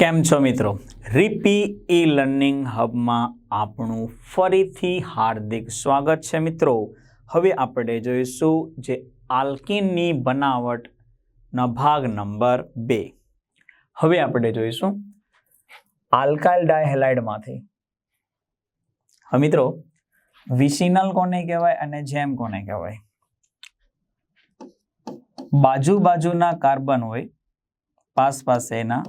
કેમ છો મિત્રો? રીપી ઈ લર્નિંગ હબમાં આપણું ફરીથી હાર્દિક સ્વાગત છે મિત્રો. હવે આપણે જોઈશું જે આલ્કિનની બનાવટના ભાગ નંબર બે. હવે આપણે જોઈશું આલ્કાઇલ ડાયહેલાઇડમાંથી. હવે મિત્રો, વિસિનલ કોને કહેવાય અને જેમ કોને કહેવાય? બાજુ બાજુના કાર્બન હોય, પાસ પાસેના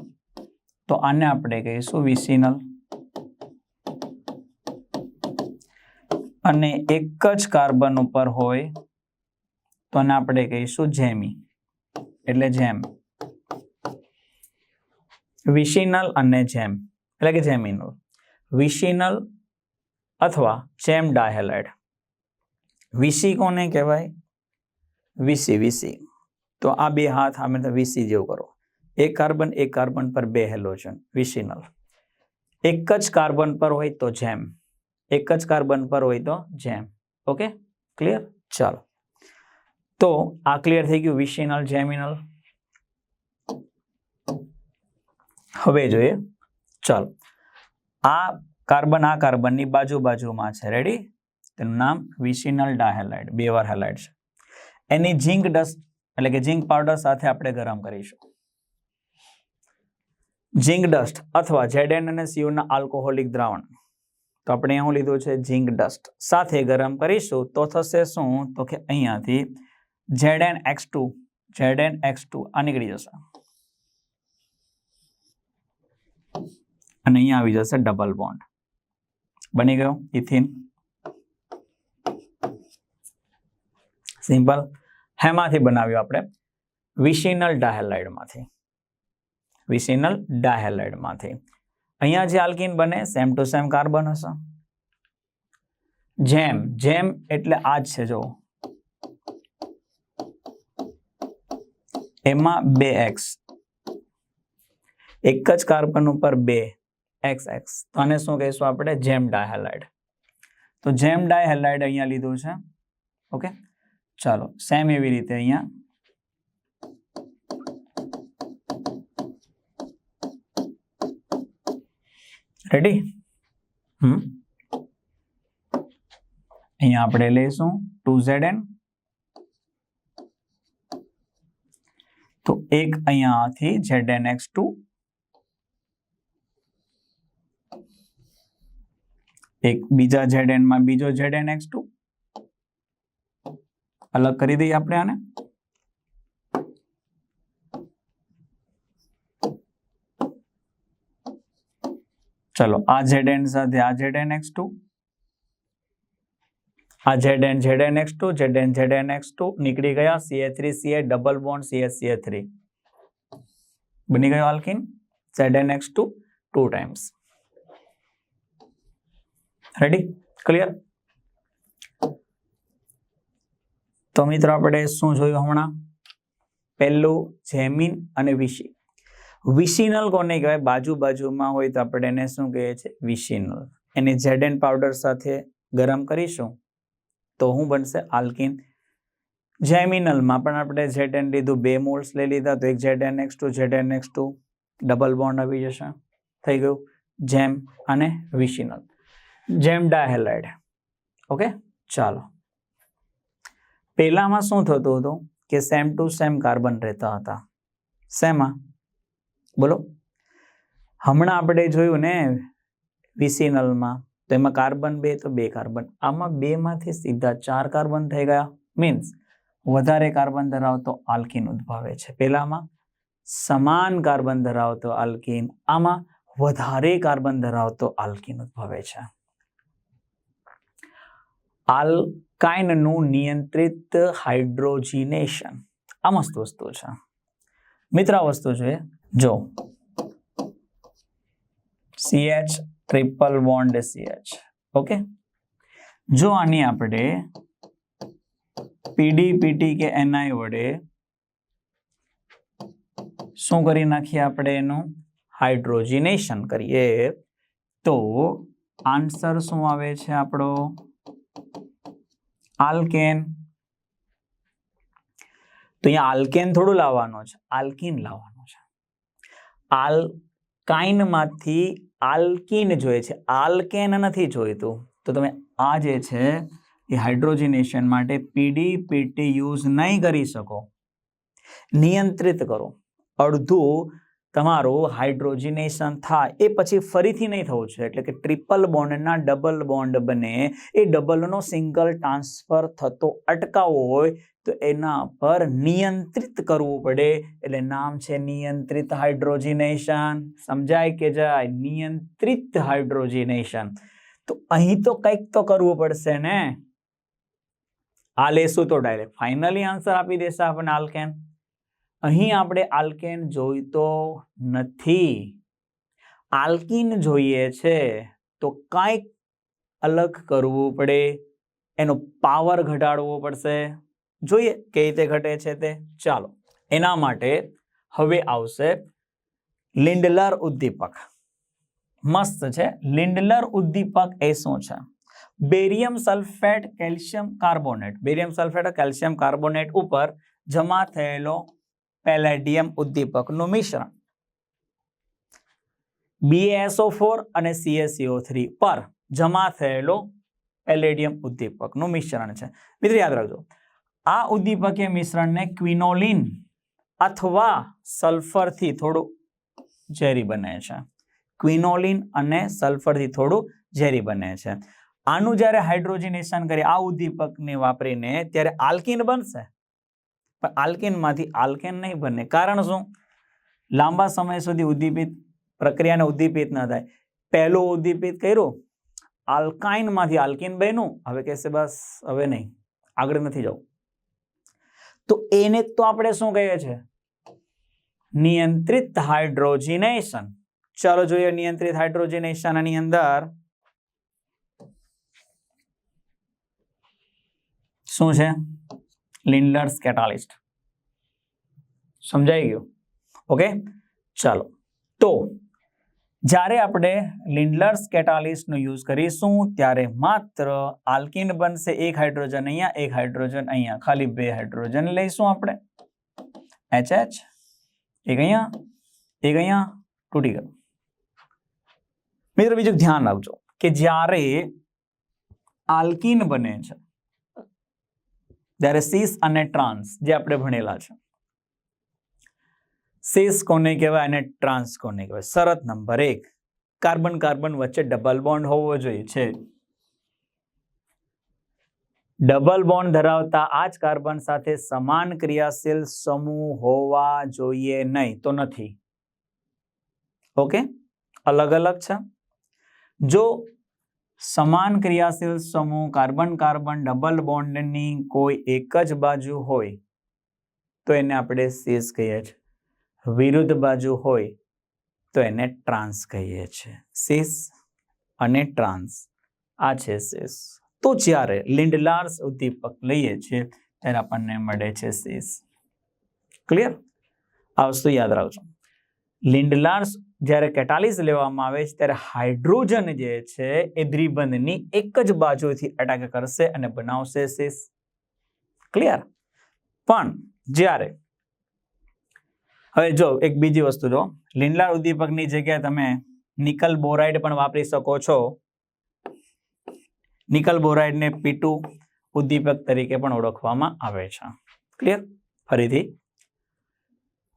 તો આને આપણે કહીશું વિસિનલ. અને એક જ કાર્બન ઉપર હોય, તો આને આપણે કહીશું જેમી. એટલે જેમ. વિશિનલ અને જેમ. એટલે કે જેમિનલ. વિશિનલ અથવા જેમ ડાયહેલાઇડ. વિસી કોને કહેવાય? વિસી વિસી. તો આ બે હાથ આમે વિસી જેવું કરો. એક કાર્બન એક કાર્બન પર બે હેલોજન, વિસિનલ. એક જ કાર્બન પર હોય તો જેમ. એક જ કાર્બન પર હોય તો જેમ. ઓકે? ક્લિયર ચાલો. તો આ ક્લિયર થઈ ગયું વિસિનલ, જેમિનલ. હવે જોઈએ. ચાલો. આ કાર્બન, આ કાર્બનની બાજુ બાજુમાં છે. રેડી તેનું નામ વિસિનલ ડાહેલાઇડ બે વાર હેલાઇડ છે. એની ઝીંક ડસ્ટ, એટલે કે ઝીંક પાવડર સાથે આપણે ગરમ કરીશું. ઝીંક ડસ્ટ અથવા ઝેડએન અને સીયુના આલ્કોહોલિક દ્રાવણ. તો આપણે શું લીધું છે ઝીંક ડસ્ટ. સાથે ગરમ કરીશું તો થશે શું? તો કે અહીંયાથી Z N X two Z N X two, આ નીકળી જશે. અને અહીંયા આવી જશે ડબલ બોન્ડ. બની ગયો ઇથિન. સિમ્પલ. હેમાંથી બનાવ્યું આપણે વિશિનલ ડાહેલાઇડમાંથી વિસિનલ ડાહેલાઇડમાંથી અહીંયા જે આલ્કિન બને, સેમ ટુ સેમ કાર્બન હશે. જેમ જેમ એટલે આ જ છે જો એમાં બે એક્સ. એક જ કાર્બન ઉપર બે એક્સ એક્સ. તો આને શું કહીશું આપણે? જેમ ડાયહેલાઇડ તો જેમ ડાયહેલાઇડ અહીંયા લીધું છે. ઓકે? ચાલો, સેમ એવી રીતે અહીંયા રેડી હમ. અહીંયા આપણે લઈશું ટુ ઝેડ એન તો એક અહીંયાથી ઝેડ એન એક્સ ટુ એક બીજા ઝેડ એનમાં બીજો ઝેડ એન એક્સ ટુ અલગ કરી દઈએ આપણે આને. ચલો, આ ઝેડ એન સાથે, આ ઝેડ એન એક્સ ટુ આ Z N Z N X two Z N Z N X two નીકળી ગયા C A three C A double bond C A C A three બની ગયો alkyne? Z N X two two times ready clear તો મિત્રો, આપણે શું જોયું હમણાં? પહેલું, જેમિન અને વિશી વિશિનલ કોને કહેવાય? બાજુ બાજુમાં હોય તો આપણે એને શું કહીએ છીએ? વિશિનલ. એને ઝેડએન પાવડર સાથે ગરમ કરીશું તો શું બનશે આલ્કિન. જેમિનલમાં પણ આપણે ઝેડએન લીધું બે મોલ્સ લઈ લીધા તો એક Z N X two Z N X two, double bond આવી જશે. થઈ ગયું. જેમ અને વિશિનલ. જેમ ડાયહેલાઇડ. ઓકે? ચાલો. પહેલામાં શું થતું હતું? કે સેમ ટુ સેમ કાર્બન રહેતા હતા. શેમાં? બોલો. હમણાં આપણે જોયું ને વિસિનલમાં, તો એમાં કાર્બન બે, તો બે કાર્બન. આમાં બેમાંથી સીધા ચાર કાર્બન થઈ ગયા. મીન્સ વધારે કાર્બન ધરાવતો આલ્કિન ઉદ્ભવે છે. પહેલામાં સમાન કાર્બન ધરાવતો આલ્કિન, આમાં વધારે કાર્બન ધરાવતો આલ્કિન ઉદ્ભવે છે. આલ્કાઇનનું નિયંત્રિત હાઇડ્રોજિનેશન આ મસ્ત વસ્તુ છે. મિત્ર વસ્તુ જોઈએ જો. C H triple bond C H okay જો આની આપણે પીડી પીટી કે એનઆઈ વડે શું કરી નાખીએ આપણે એનું? હાઇડ્રોજિનેશન કરીએ. તો આન્સર શું આવે છે આપણો? આલ્કેન તો અહીંયા આલ્કેન થોડું લાવવાનો છે. આલ્કિન લાવવાનો. છે આલ કાઇનમાંથી આલ્કીન જોઈએ છે. આલ્કેન નથી જોઈતું તો તમે આ જે છે, એ હાઇડ્રોજિનેશન માટે પીડી પીટી યુઝ નહીં કરી શકો. નિયંત્રિત કરો. અડધું તમારું હાઇડ્રોજિનેશન થાય. એ પછી ફરીથી નહીં થવું છે એટલે કે ટ્રિપલ બોન્ડના ડબલ બોન્ડ બને. એ ડબલનો સિંગલ ટ્રાન્સફર થતો અટકાવવો હોય તો એના પર નિયંત્રિત કરવું પડે. એટલે નામ છે નિયંત્રિત હાઇડ્રોજિનેશન. સમજાય કે જાય? નિયંત્રિત હાઇડ્રોજિનેશન. તો અહીં તો કંઈક તો કરવું પડશે ને? આ લેશું તો ડાયરેક્ટ ફાઇનલી આન્સર આપી દેશે આપણને આલ્કેન અહીં આપણે આલ્કેન જોઈતો નથી. આલ્કિન જોઈએ છે તો કાંઈક અલગ કરવું પડે. એનો પાવર ઘટાડવો પડશે. જોઈએ કઈ રીતે ઘટે છે તે. ચાલો, એના માટે હવે આવશે લિંડલર ઉદ્દીપક. મસ્ત છે. લિંડલર ઉદ્દીપક એ શું છે? Barium sulphate calcium carbonate. Barium sulphate calcium carbonate ઉપર જમા થયેલો પેલેડિયમ ઉદ્દીપકનું મિશ્રણ. બીએસઓ ફોર અને સીએસસીઓ થ્રી પર જમા થયેલો પેલેડિયમ ઉદ્દીપકનું મિશ્રણ છે. મિત્રો યાદ રાખજો આ ઉદ્દીપકીય મિશ્રણને ક્વિનોલિન અથવા સલ્ફરથી થોડું ઝેરી બને છે. ક્વિનોલિન અને સલ્ફરથી થોડું ઝેરી બને છે. આનું જ્યારે હાઇડ્રોજનેશન કરી આ ઉદ્દીપકને વાપરીને ત્યારે આલ્કિન બનશે. પણ આલ્કિનમાંથી આલ્કેન નહીં બને. કારણ શું? લાંબા સમય સુધી ઉદ્દીપિત પ્રક્રિયાને ઉદ્દીપિત ન થાય. પહેલું ઉદ્દીપિત કર્યું. આલ્કાઇનમાંથી આલ્કિન બન્યું. હવે કહેશે બસ, હવે નહીં. આગળ નથી જવું. તો એને તો આપણે શું કહીએ છીએ? નિયંત્રિત હાઇડ્રોજિનેશન. ચાલો જોઈએ નિયંત્રિત હાઇડ્રોજિનેશનની અંદર. શું છે? Lindlar's catalyst. સમજાઈ ગયું? ઓકે? ચાલો. તો જ્યારે આપણે લિન્ડલર્સ કેટાલિસ્ટનો યુઝ કરીશું, ત્યારે માત્ર આલ્કિન બનશે એક હાઇડ્રોજન અહીંયા, એક હાઇડ્રોજન અહીંયા. ખાલી બે હાઇડ્રોજન લઈશું આપણે. એચ એચ એક અહીંયા એક અહીંયા, તૂટી ગયું. મિત્રો, બીજું ધ્યાન રાખજો કે જ્યારે આલ્કિન બને છે, ત્યારે સીસ અને ટ્રાન્સ જે આપણે ભણેલા છે સીસ કોને કહેવાય અને ટ્રાન્સ કોને કહેવાય. શરત નંબર એક, કાર્બન કાર્બન વચ્ચે ડબલ બોન્ડ હોવો જોઈએ. છે. ડબલ બોન્ડ ધરાવતા આ જ કાર્બન સાથે સમાન ક્રિયાશીલ સમૂહ હોવા જોઈએ નહીં તો નથી. ઓકે? અલગ અલગ છે. જો સમાન ક્રિયાશીલ સમૂહ કાર્બન કાર્બન ડબલ બોન્ડની કોઈ એક જ બાજુ હોય, તો એને આપણે શેષ કહીએ છીએ. વિરુદ્ધ બાજુ હોય તો એને ટ્રાન્સ કહીએ છીએ. સીસ અને ટ્રાન્સ આ છે સીસ તો જ્યારે લિન્ડલાર્સ ઉદ્દીપક લઈએ છીએ, ત્યારે આપણને મળે છે સીસ ક્લિયર આ વસ્તુ યાદ રાખજો. લિન્ડલાર્સ જ્યારે કેટાલિસ લેવામાં આવે છે, ત્યારે હાઇડ્રોજન જે છે, એ દ્વિબંધની એક જ બાજુથી અટેક કરશે અને બનાવશે સીસ ક્લિયર પણ જ્યારે હવે જો, એક બીજી વસ્તુ જો લિંડલાર ઉદ્દીપકની જગ્યાએ તમે નિકલ બોરાઇડ પણ વાપરી શકો છો. નિકલ બોરાઇડને પીટુ ઉદ્દીપક તરીકે પણ ઓળખવામાં આવે છે. ક્લિયર ફરીથી.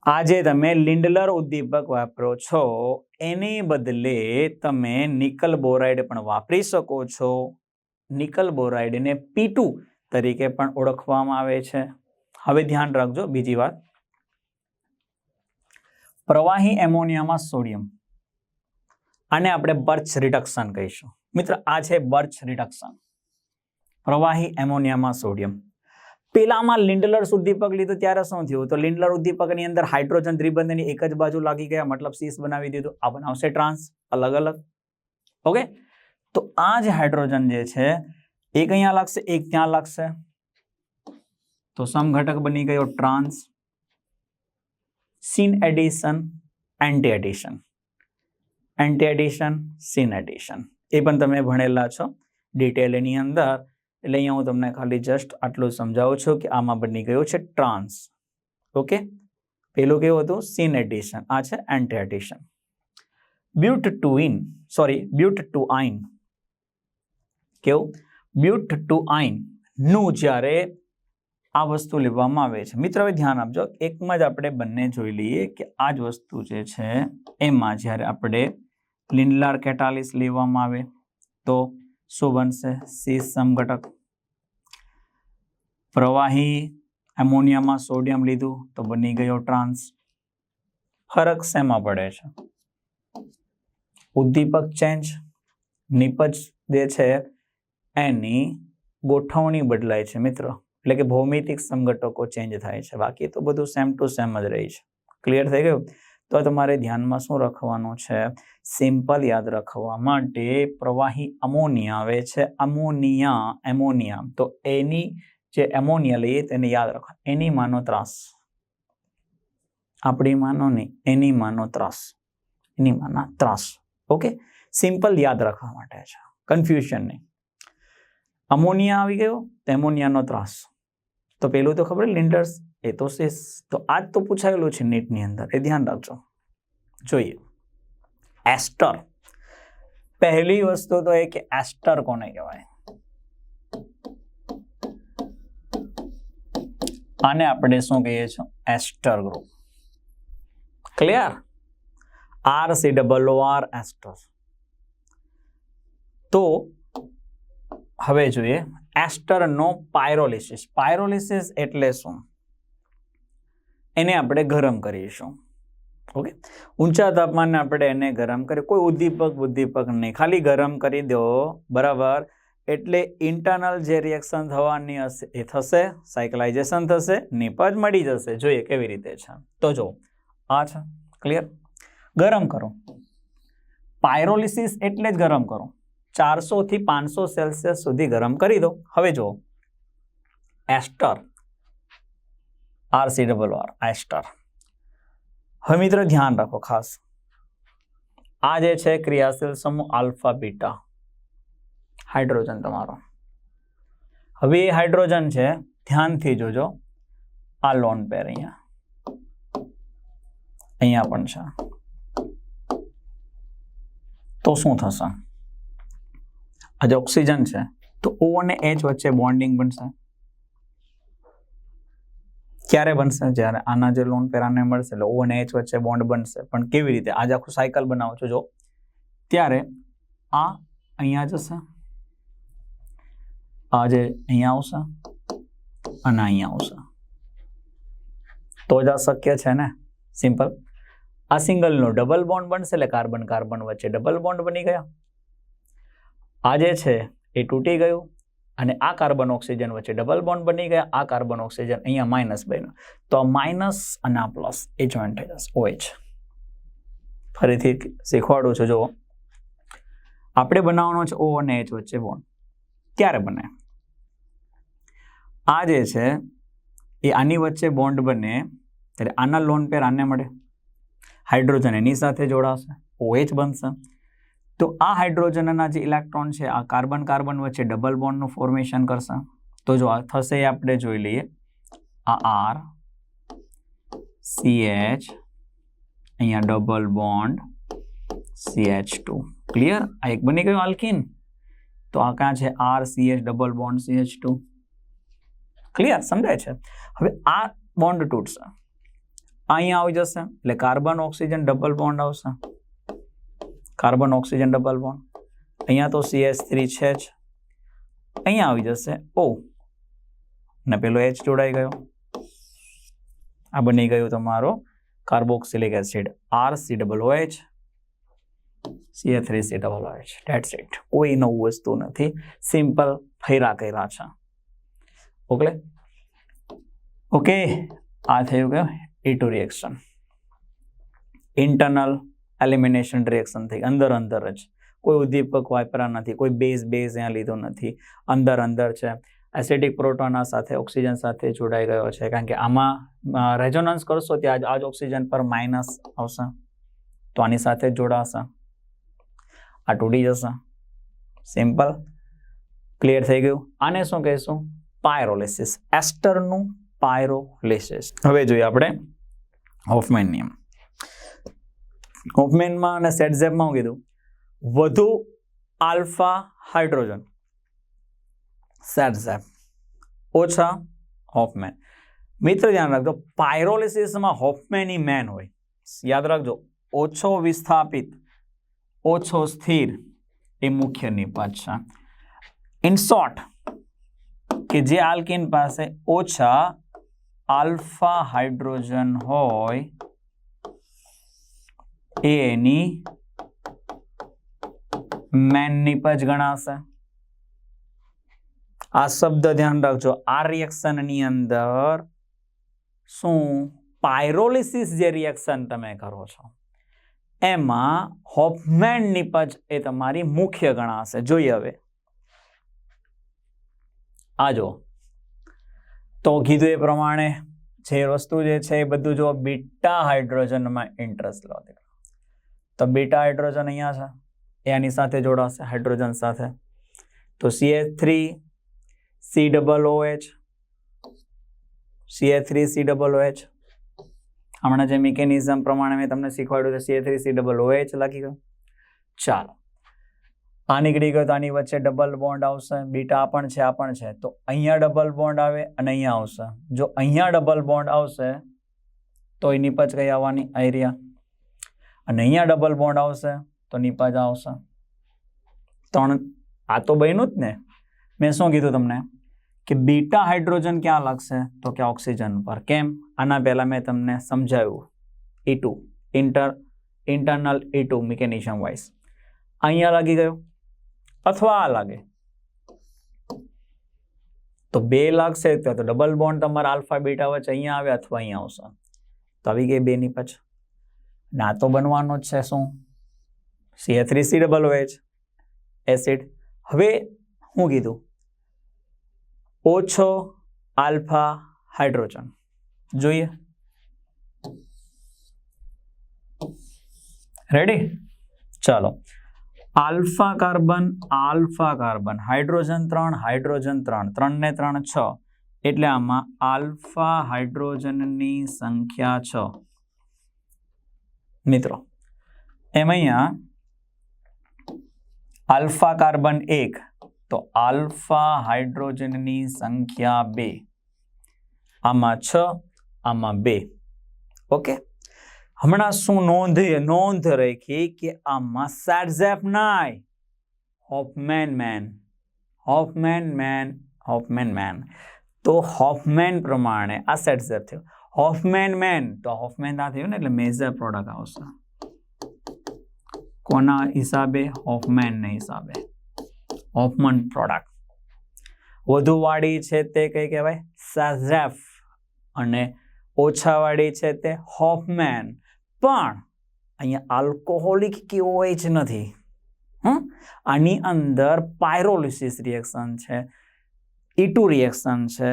આજે તમે લિંડલર ઉદ્દીપક વાપરો છો, એની બદલે તમે નિકલ બોરાઇડ પણ વાપરી શકો છો. નિકલ બોરાઇડને પીટુ તરીકે પણ ઓળખવામાં આવે છે. હવે ધ્યાન રાખજો, બીજી વાત. પ્રવાહી એમોનિયામાં સોડિયમ. આને આપણે બર્ચ રિડક્શન કહીશું. મિત્ર, આ છે બર્ચ રિડક્શન. પ્રવાહી એમોનિયામાં સોડિયમ. પેલામાં લિન્ડલર ઉદ્દીપક લીધું, ત્યારે શું થયું? તો લિન્ડલર ઉદ્દીપકની અંદર હાઇડ્રોજન ત્રિબંધની એક જ બાજુ લાગી ગયા, મતલબ સીસ બનાવી દીધું. આ બનાવશે ટ્રાન્સ, અલગ અલગ. ઓકે? તો આ જ હાઇડ્રોજન જે છે, એક અહીંયા લાગશે, એક ત્યાં લાગશે. તો સમઘટક બની ગયો trans. Syn addition anti addition anti addition syn addition એ પણ તમે ભણેલા છો. ડિટેલ એની અંદર. એટલે અહીંયા હું તમને ખાલી જસ્ટ આટલું સમજાવું છું કે આમાં બની ગયું છે ટ્રાન્સ ઓકે પેલું કેવું હતું? સીન એડિશન આ છે anti addition but two ene sorry but two yne કેવું? બ્યુટ ટુ આઇનનું જ્યારે આ વસ્તુ લેવામાં આવે છે. મિત્ર, હવે ધ્યાન આપજો, એકમાં જ આપણે બંને જોઈ લઈએ કે આ જ વસ્તુ જે છે, એમાં જ્યારે આપણે લિંડલાર કેટાલિસ લેવામાં આવે, તો શું બનશે? સી સમઘટક. પ્રવાહી એમોનિયામાં સોડિયમ લીધું, તો બની ગયો ટ્રાન્સ ફરક શેમાં પડે છે? ઉદ્દીપક ચેન્જ નિપજ જે છે, એની ગોઠવણી બદલાય છે, મિત્રો. એટલે કે ભૌમિતિક સંગટકો ચેન્જ થાય છે. બાકી તો બધું સેમ ટુ સેમ જ રહી છે. ક્લિયર થઈ ગયું? તો તમારે ધ્યાનમાં શું રાખવાનું છે? સિમ્પલ યાદ રાખવા માટે પ્રવાહી અમોનિયા આવે છે. અમોનિયા એમોનિયા તો એની જે એમોનિયા લઈએ તેને યાદ રાખવા એની માનો ત્રાસ. આપણી માનો નહીં, એની માનો ત્રાસ. એની માના ત્રાસ. ઓકે સિમ્પલ યાદ રાખવા માટે છે. કન્ફ્યુઝન નહીં. અમોનિયા આવી ગયો તો એમોનિયાનો ત્રાસ. તો પેલું તો ખબર લિન્ડર્સ એ તો તો આજ તો પૂછાયેલું છે નીટની અંદર, એ ધ્યાન રાખજો. જોઈએ. એસ્ટર પહેલી વસ્તુ તો એ કે એસ્ટર કોને કહેવાય? આને આપણે શું કહીએ છીએ? Ester group clear R C double O R ester તો હવે જોઈએ એસ્ટરનો પાયરોલિસિસ. પાયરોલિસિસ એટલે શું? એને આપણે ગરમ કરીશું. ઓકે? ઊંચા તાપમાને આપણે એને ગરમ કરી, કોઈ ઉદ્દીપક ઉદ્દીપક નહીં, ખાલી ગરમ કરી દો. બરાબર? એટલે ઇન્ટરનલ જે રિએક્શન થવાની હશે, એ થશે સાયકલાઇઝેશન થશે નિપજ મળી જશે. જોઈએ કેવી રીતે છે. તો જો, આ છે. ક્લિયર ગરમ કરો. પાયરોલિસિસ એટલે જ ગરમ કરો. ચારસો થી પાંચસો સેલ્સિયસ સુધી ગરમ કરી દો. હવે જુઓ. Ester. R C double R. Ester. હવે મિત્રો ધ્યાન રાખો ખાસ. આ જે છે ક્રિયાશીલ સમૂહ આલ્ફા બીટા. હાઇડ્રોજન તમારો. હવે એ હાઇડ્રોજન છે, ધ્યાનથી જોજો. આ લોન પેર અહીંયા. અહીંયા પણ છે. તો શું થશે? આજે ઓક્સિજન છે, તો ઓ અને એચ વચ્ચે બોન્ડિંગ બનશે. ક્યારે બનશે? જ્યારે આના જે લોન પેર મળશે, એટલે ઓ અને એચ વચ્ચે બોન્ડ બનશે. પણ કેવી રીતે? આજે આખું સાયકલ બનાવો છો, જો. ત્યારે આ અહીંયા જશે, આ જે અહીંયા આવશે અને અહીંયા આવશે. તો જ આ શક્ય છે ને? સિમ્પલ આ સિંગલનો ડબલ બોન્ડ બનશે, એટલે કાર્બન કાર્બન વચ્ચે ડબલ બોન્ડ બની ગયા. આ જે છે એ તૂટી ગયું અને આ કાર્બન ઓક્સિજન વચ્ચે ડબલ બોન્ડ બની ગયા. આ કાર્બન ઓક્સિજન અહીંયા માઇનસ બન્યું. તો આ માઇનસ અને આ પ્લસ એ જોઈન્ટ થઈ જશે. ઓએચ ફરીથી શીખવાડું છું, જુઓ. આપણે બનાવવાનો છે ઓ અને એચ વચ્ચે બોન્ડ ક્યારે બને? આ જે છે એ આની વચ્ચે બોન્ડ બને ત્યારે આના લોન પેર આને મળે. હાઇડ્રોજન એની સાથે જોડાશે. ઓએચ બનશે. તો આ હાઇડ્રોજનના જે ઇલેક્ટ્રોન છે, આ કાર્બન કાર્બન વચ્ચે ડબલ બોન્ડનું ફોર્મેશન કરશે. તો જો આ થશે એ આપણે જોઈ લઈએ. આ આર સીએચ અહીંયા double bond CH two. Clear આ એક બની ગયું આલ્કિન? તો આ ક્યાં છે? R CH double bond CH two. Clear સમજાય છે? હવે આ બોન્ડ તૂટશે. આ અહીંયા આવી જશે, એટલે કાર્બન, ઓક્સિજન, ડબલ બોન્ડ આવશે. Carbon oxygen double bond. અહીંયા તો સીએચ થ્રી છે જ અહીંયા આવી જશે. ઓ. ને પેલો એચ જોડાઈ ગયો. આ બની ગયું તમારો carboxylic acid. R C double O H CH three C double O H that's it કોઈ નવું વસ્તુ નથી. સિમ્પલ ફૈરા કર્યા છે. ઓકે? ઓકે. આ થયું કે E two reaction internal elimination reaction થઈ, અંદર અંદર જ. કોઈ ઉદ્દીપક વાપરા નથી, કોઈ બેઝ બેઝ અહીંયા લીધો નથી. અંદર અંદર છે. એસિડિક પ્રોટોના સાથે ઓક્સિજન સાથે જોડાઈ ગયો છે. કારણ કે આમાં રેઝોનન્સ કરશો ત્યાં આ જ ઓક્સિજન પર માઇનસ આવશે. તો આની સાથે જોડાશે. આ તૂટી જશે. સિમ્પલ ક્લિયર થઈ ગયું. આને શું કહીશું? પાયરોલિસિસ એસ્ટરનું પાયરોલિસિસ હવે જોઈએ આપણે હોફમેન નિયમ. હોફમેનમાં અને સેટઝેપમાં હું કીધું, વધુ આલ્ફા હાઇડ્રોજન. સેટઝેપ ઓછા હોફમેન મિત્ર ધ્યાન રાખજો પાયરોલિસિસમાં હોફમેન ઈ મેન હોય. યાદ રાખજો, ઓછો વિસ્થાપિત, ઓછો સ્થિર એ મુખ્ય નિપાત છે. ઇન શોર્ટ કે જે આલ્કિન પાસે ઓછા આલ્ફા હાઇડ્રોજન હોય એ એની મેનની પજ ગણાશે. આ શબ્દ ધ્યાન રાખજો. આ રિએક્શનની અંદર શું? પાયરોલિસિસ જે રિએક્શન તમે કરો છો, એમાં હોફમેન નિપજ એ તમારી મુખ્ય ગણાશે. જોઈએ હવે. આ જો તો કીધું એ પ્રમાણે, જે વસ્તુ જે છે એ બધું જો બીટા હાઇડ્રોજનમાં ઇન્ટરેસ્ટ લો. તો બીટા હાઇડ્રોજન અહીંયા છે. એ આની સાથે જોડાશે હાઇડ્રોજન સાથે. તો CH three C double O H CH three C double O H હમણાં જે મિકેનિઝમ પ્રમાણે મેં તમને શીખવાડ્યું છે CH three C double O H લખી ગયો ચાલો. આ નીકળી ગયો તો આની વચ્ચે ડબલ બોન્ડ આવશે. બીટા પણ છે, આ પણ છે. તો અહીંયા ડબલ બોન્ડ આવે અને અહીંયા આવશે. જો અહીંયા ડબલ બોન્ડ આવશે, તો એની પચ કઈ આવવાની આઈરિયા અને અહીંયા ડબલ બોન્ડ આવશે તો નિપજ આવશે. ત્રણ, આ તો બન્યું જ ને. મેં શું કીધું તમને? કે બીટા હાઇડ્રોજન ક્યાં લાગશે? તો કે ઓક્સિજન પર. કેમ? આના પહેલાં મેં તમને સમજાવ્યું. E two inter internal E two mechanism wise અહીંયા લાગી ગયો? અથવા આ લાગે? તો બે લાગશે, તો ડબલ બોન્ડ તમારા આલ્ફા બીટા વચ્ચે અહીંયા આવે અથવા અહીંયા આવશે. તો આવી ગઈ બે ની પછી ના તો બનવાનો જ છે શું? C three C double H. Acid. હવે હું કીધું, ઓછો આલ્ફા હાઇડ્રોજન. જોઈએ. રેડી ચાલો. Alpha carbon alpha carbon. Hydrogen ત્રણ હાઇડ્રોજન ત્રણ. ત્રણ ને ત્રણ છ. એટલે આમાં આલ્ફા હાઇડ્રોજનની સંખ્યા છ. મિત્રો, એમ અહીંયા આલ્ફા કાર્બન એક, તો આલ્ફા હાઇડ્રોજનની સંખ્યા બે. આમાં છ, આમાં બે. ઓકે? હમણાં શું નોંધ નોંધ રાખી કે આમાં સેટઝેપ નાય. Hofmann man Hofmann man Hofmann man તો હોફમેન પ્રમાણે આ સેટઝેપ થયો. હોફમેન મેન તો હોફમેન આ થયું ને એટલે મેજર પ્રોડક્ટ આવશે કોના હિસાબે? હોફમેનને હિસાબે. હોફમન પ્રોડક્ટ વધુ વાળી છે તે કઈ કહેવાય? સાઝેફ અને ઓછા વાળી છે તે હોફમેન પણ અહીંયા આલ્કોહોલિક કેઓએચ નથી. હં આની અંદર પાયરોલિસિસ રિએક્શન છે. ઈટુ રિએક્શન છે.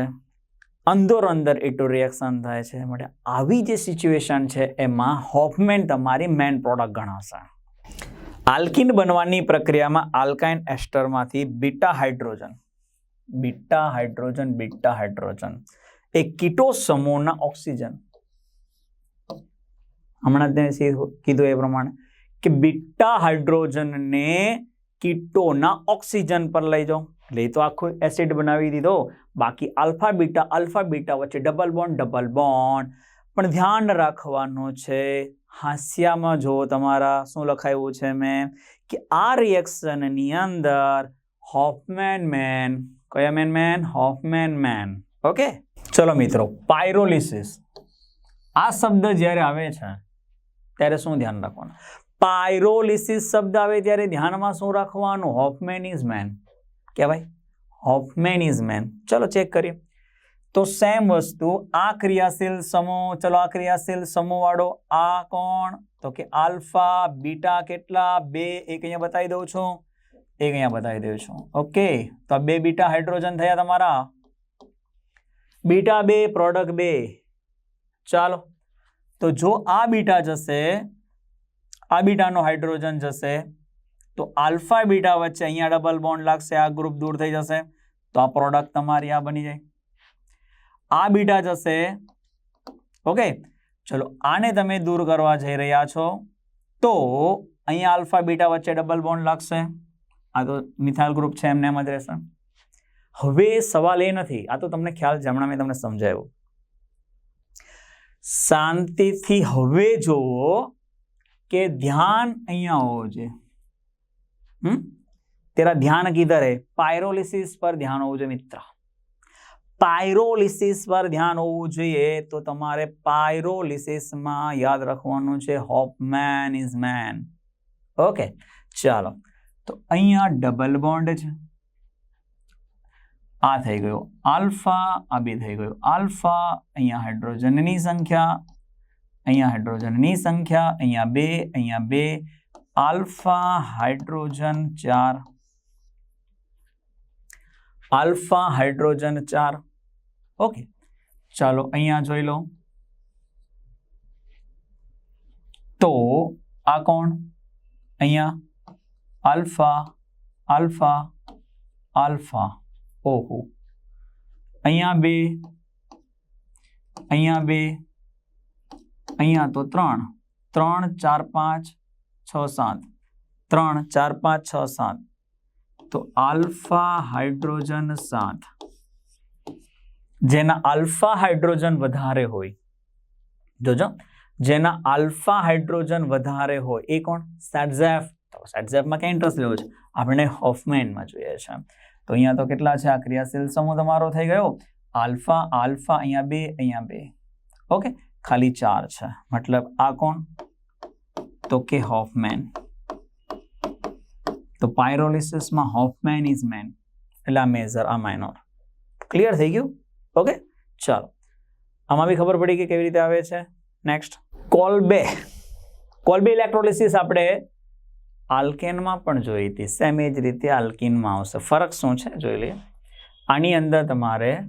અંદર અંદર ઈટુ રિએક્શન થાય છે. માટે આવી જે સિચ્યુએશન છે, એમાં હોફમેન તમારી મેન પ્રોડક્ટ ગણાશે. આલ્કિન બનવાની પ્રક્રિયામાં alkyne એસ્ટરમાંથી beta hydrogen beta hydrogen beta hydrogen એ કીટો સમૂહના ઓક્સિજન હમણાં તેને કીધું એ પ્રમાણે કે બીટા હાઇડ્રોજનને કીટોના ઓક્સિજન પર લઈ જાઓ. એટલે એ તો આખો એસિડ બનાવી દીધો. બાકી આલ્ફા, બીટા આલ્ફા, બીટા વચ્ચે ડબલ બોન્ડ ડબલ બોન્ડ પણ ધ્યાન રાખવાનું છે, હાસ્યામાં જો તમારા, શું લખાયું છે મેં? કે આ રિએક્શનની અંદર હોફમેન મેન કયા man man Hofmann man okay ચલો મિત્રો પાયરોલિસિસ આ શબ્દ જ્યારે આવે છે, ત્યારે શું ધ્યાન રાખવાનું? પાયરોલિસિસ શબ્દ આવે ત્યારે ધ્યાનમાં શું રાખવાનું? હોફમેન ઇઝ મેન કહેવાય? હોફમેન ઇઝ મેન ચલો ચેક કરીએ. તો સેમ વસ્તુ, આ ક્રિયાશીલ સમૂહ, ચલો આ ક્રિયાશીલ સમૂહ વાળો, આ કોણ? તો કે આલ્ફા, બીટા કેટલા? બે, એક અહીંયા બતાવી દઉં છું. એક અહીંયા બતાવી દઉં છું. ઓકે, તો આ બે બીટા હાઇડ્રોજન થયા તમારા. બીટા બે, પ્રોડક્ટ બે. ચાલો, તો જો આ બીટા જશે, આ બીટાનો હાઇડ્રોજન જશે તો આલ્ફા બીટા વચ્ચે અહીંયા ડબલ બોન્ડ લાગશે, આ ગ્રુપ દૂર થઈ જશે. તો આ પ્રોડક્ટ તમારી આ બની જાય. આ બીટા જશે. ઓકે, ચલો આને તમે દૂર કરવા જઈ રહ્યા છો. તો અહીંયા આલ્ફા બીટા વચ્ચે ડબલ બોન્ડ લાગશે. આ તો મિથાઇલ ગ્રુપ છે, એમને એમ જ રહેશે. હવે સવાલ એ નથી, આ તો તમને ખ્યાલ જમણા મેં તમને સમજાવ્યો. શાંતિથી હવે જુઓ કે ધ્યાન અહીંયા હોવો જોઈએ. હમ તેરા ધ્યાન કિધર है? પાયરોલિસિસ પર ધ્યાન હોવું જોઈએ મિત્ર પાયરોલિસિસ પર ધ્યાન હોવું જોઈએ તો તમારે પાયરોલિસિસમાં યાદ રાખવાનું છે હોપમેન ઇઝ મેન ઓકે ચાલો તો અહીંયા ડબલ બોન્ડ છે આ થઈ ગયો આલ્ફા આ બી થઈ ગયું આલ્ફા અહીંયા હાઇડ્રોજનની સંખ્યા અહીંયા હાઇડ્રોજનની સંખ્યા અહીંયા બે અહીંયા બે આલ્ફા હાઇડ્રોજન ચાર આલ્ફા હાઇડ્રોજન ચાર ઓકે ચાલો અહીંયા જોઈ લો તો આ કોણ અહીંયા આલ્ફા આલ્ફા આલ્ફા ઓહો અહીંયા બે અહીંયા બે અહીંયા તો ત્રણ ત્રણ ચાર પાંચ છ સાત. ત્રણ, ચાર, પાંચ, છ સાત. તો આલ્ફા હાઇડ્રોજન સાત. જેના આલ્ફા હાઇડ્રોજન વધારે હોય, જોજો. જેના આલ્ફા હાઇડ્રોજન વધારે હોય, એ કોણ? સેટઝેફ. તો સેટઝેફમાં ક્યાં ઇન્ટરેસ્ટ લેવો છે? આપણે હોફમેનમાં જોઈએ છે. તો અહીંયા તો કેટલા છે? આ ક્રિયાશીલ સમૂહ તમારો થઈ ગયો. આલ્ફા આલ્ફા, અહીંયા બે અહીંયા બે. ઓકે? ખાલી ચાર છે. મતલબ આ કોણ? તો કે હોફમેન. તો પાયરોલિસિસમાં હોફમેન ઇઝ મેન. એટલે આ મેજર, આ માઇનોર. ક્લિયર થઈ ગયું? ઓકે ચાલો. આમાં બી ખબર પડી કે કેવી રીતે આવે છે? નેક્સ્ટ કોલબે. કોલબે ઇલેક્ટ્રોલિસિસ આપણે આલ્કેનમાં પણ જોઈ હતી. સેમ એ જ રીતે આલ્કિનમાં આવશે. ફરક શું છે? જોઈ લઈએ. આની અંદર તમારે,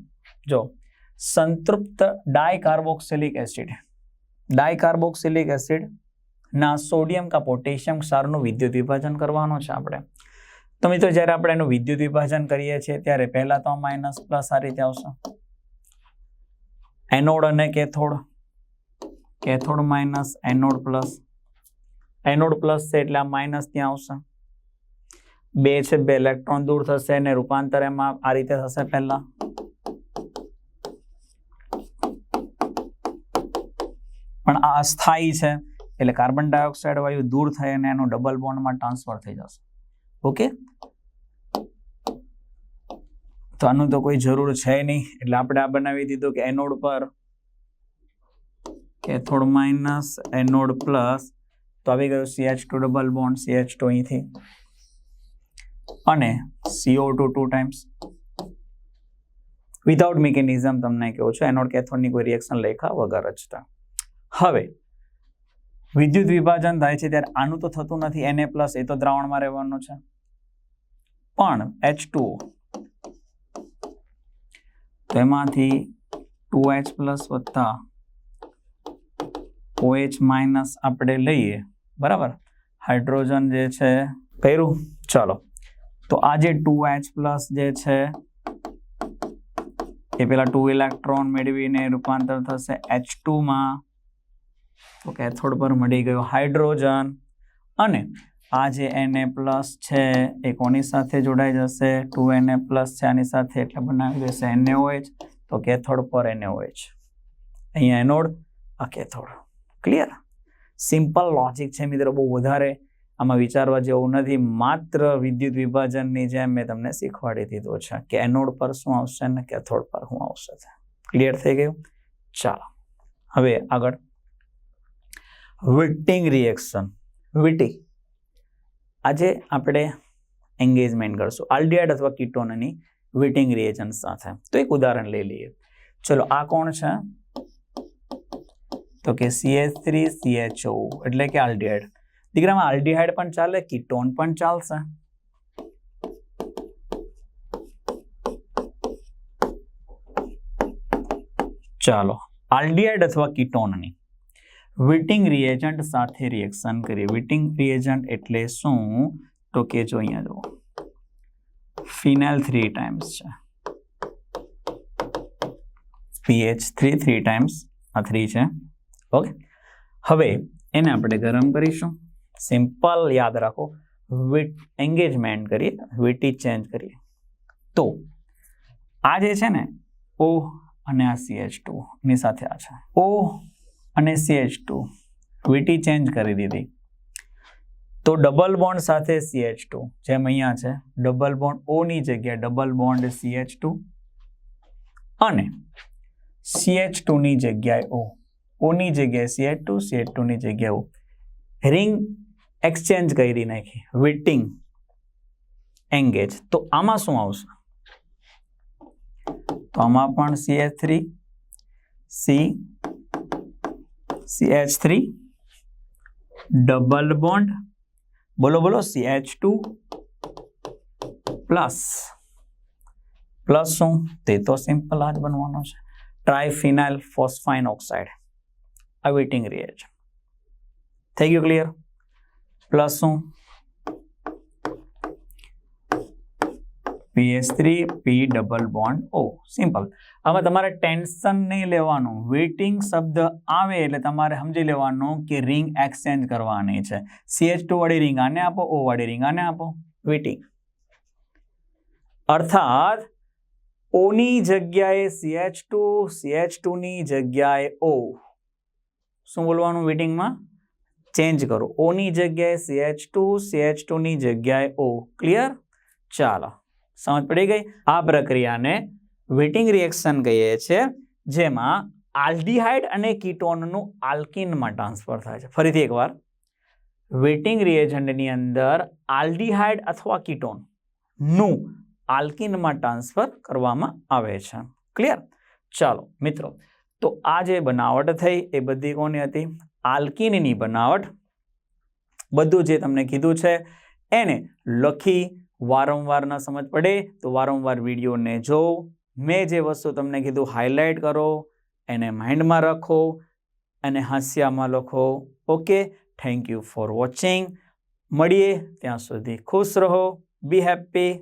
જો, સંતૃપ્ત ડાયકાર્બોક્સિલિક એસિડ. ડાયકાર્બોક્સિલિક એસિડ ના સોડિયમ કા પોટેશિયમ ક્ષારનું વિદ્યુત વિભાજન કરવાનું છે આપણે. તો મિત્રો, જ્યારે આપણે એનું વિદ્યુત વિભાજન કરીએ છીએ, ત્યારે પહેલા તો માઇનસ પ્લસ આ રીતે આવશે. એનોડ અને cathode. Cathode minus anode plus anode plus છે એટલે આ માઇનસ ત્યાં આવશે. બે છે, બે ઇલેક્ટ્રોન દૂર થશે અને રૂપાંતર એમાં આ રીતે થશે પહેલા. પણ આ અસ્થાયી છે. એટલે કાર્બન ડાયોક્સાઇડ વાયુ દૂર થઈ અને એનું ડબલ બોન્ડમાં ટ્રાન્સફર થઈ જશે. ઓકે તો આનું તો કોઈ જરૂર છે નહીં. એટલે આપણે આ બનાવી દીધું કે એનોડ પર કેથોડ માઇનસ એનોડ પ્લસ તો આવી ગયું CH two double bond CH two અહીંથી. અને CO two two times without mechanism તમને કેવું છે? એનોડ કેથોડની કોઈ રિએક્શન લેખા વગર જ હવે વિદ્યુત વિભાજન થાય છે ત્યારે આનું તો થતું નથી. એને પ્લસ એ તો દ્રાવણમાં રહેવાનું છે. પણ એચ ટુ એમાંથી ટુ એચ પ્લસ વત્તા ઓએચ માઇનસ આપણે લઈએ. બરાબર? હાઇડ્રોજન જે છે, કર્યું? ચાલો. તો આ જે ટુ એચ પ્લસ જે છે, એ પેલા ટુ ઇલેક્ટ્રોન મેળવીને રૂપાંતર થશે એચ ટુમાં તો કેથોડ પર મળી ગયો. હાઇડ્રોજન. અને આ જે એને પ્લસ છે, એ કોની સાથે જોડાઈ જશે? ટુ એને પ્લસ છે, આની સાથે એટલે બનાવી દેશે એનએઓએચ તો કેથોડ પર એનએઓએચ અહીંયા એનોડ, આ કેથોડ. ક્લિયર સિમ્પલ લોજિક છે મિત્રો, બહુ વધારે આમાં વિચારવા જેવું નથી. માત્ર વિદ્યુત વિભાજનની જેમ મેં તમને શીખવાડી દીધું છે કે એનોડ પર શું આવશે ને કેથોડ પર શું આવશે. ક્લિયર થઈ ગયું? ચાલો. હવે આગળ. વિટિંગ રિએક્શન વિટી આજે આપણે એન્ગેજમેન્ટ કરશું. આલ્ડિહાઇડ અથવા કીટોનની વિટિંગ રિએજન્ટ સાથે. તો એક ઉદાહરણ લઈ લઈએ. ચલો, આ કોણ છે? તો કે સીએચ થ્રી સીએચઓ એટલે કે આલ્ડિહાઇડ દીકરામાં આલ્ડિહાઇડ પણ ચાલે કીટોન પણ ચાલશે. ચાલો આલ્ડિહાઇડ અથવા કીટોનની વિટિંગ રિએજન્ટ સાથે રિએક્શન કરીએ. વિટિંગ રિએજન્ટ એટલે શું? તો કે જો અહીંયા જુઓ. ફિનાઇલ થ્રી ટાઈમ્સ છે. પીએચ થ્રી થ્રી ટાઈમ્સ આ થ્રી છે. ઓકે હવે એને આપણે ગરમ કરીશું. સિમ્પલ યાદ રાખો. વિટ એન્ગેજમેન્ટ કરીએ. વિટી ચેન્જ કરીએ. તો આ જે છે ને ઓ અને આ સીએચ ટુ ની સાથે આ છે. ઓ અને સીએચ ટુ વીટી ચેન્જ કરી દીધી. તો ડબલ બોન્ડ સાથે સીએચ ટુ જેમ અહીંયા છે ડબલ બોન્ડ ઓની જગ્યાએ ડબલ બોન્ડ સીએચ ટુ અને સીએચ એચ ટુની જગ્યાએ ઓ ઓની જગ્યાએ સીએચ ટુ સીએચ ટુની જગ્યાએ ઓ રિંગ એક્સચેન્જ કરી નાખી. વિટિંગ એંગેજ તો આમાં શું આવશે? તો આમાં પણ CH three C CH three double bond બોલો બોલો સીએચ ટુ પ્લસ પ્લસ શું? તે તો સિમ્પલ આ જ બનવાનો છે. ટ્રાયફિનાઇલ ફોસ્ફાઇન ઓક્સાઇડ આ વેટિંગ રિએજ થઈ ગયું ક્લિયર પ્લસ શું? PS three P double bond O simple હવે તમારે ટેન્શન નહીં લેવાનું. વેટિંગ શબ્દ આવે એટલે તમારે સમજી લેવાનું કે રિંગ એક્સચેન્જ કરવાની છે. સીએચ ટુ વાળી રિંગ આને આપો ઓ વાળી રિંગ આને આપો. વેટિંગ અર્થાત ઓની જગ્યાએ સીએચ ટુ સીએચ ટુની જગ્યાએ ઓ શું બોલવાનું વેટિંગમાં ચેન્જ કરો. ઓની જગ્યાએ સીએચ ટુ સીએચ ટુની જગ્યાએ ઓ ક્લિયર ચાલો. સમજ પડી ગઈ? આ પ્રક્રિયાને વેટિંગ રિએક્શન કહીએ છીએ, જેમાં આલ્ડીહાઇડ અને કીટોનનું આલ્કિનમાં ટ્રાન્સફર થાય છે. ફરીથી એકવાર. વેટિંગ રિએજન્ટની અંદર આલ્ડીહાઇડ અથવા કીટોનનું આલ્કિનમાં ટ્રાન્સફર કરવામાં આવે છે. ક્લિયર? ચાલો, મિત્રો. તો આ જે બનાવટ થઈ એ બધી કોની હતી? આલ્કિનની બનાવટ. બધું જે તમને કીધું છે, એને લખી વારંવાર ન સમજ પડે તો વારંવાર વિડીયોને જો મેં જે વસ્તુ તમને કીધું હાઇલાઇટ કરો, એને માઇન્ડમાં રાખો અને હાસ્યામાં લખો. Okay thank you for watching મળીએ ત્યાં સુધી ખુશ રહો. બી હેપી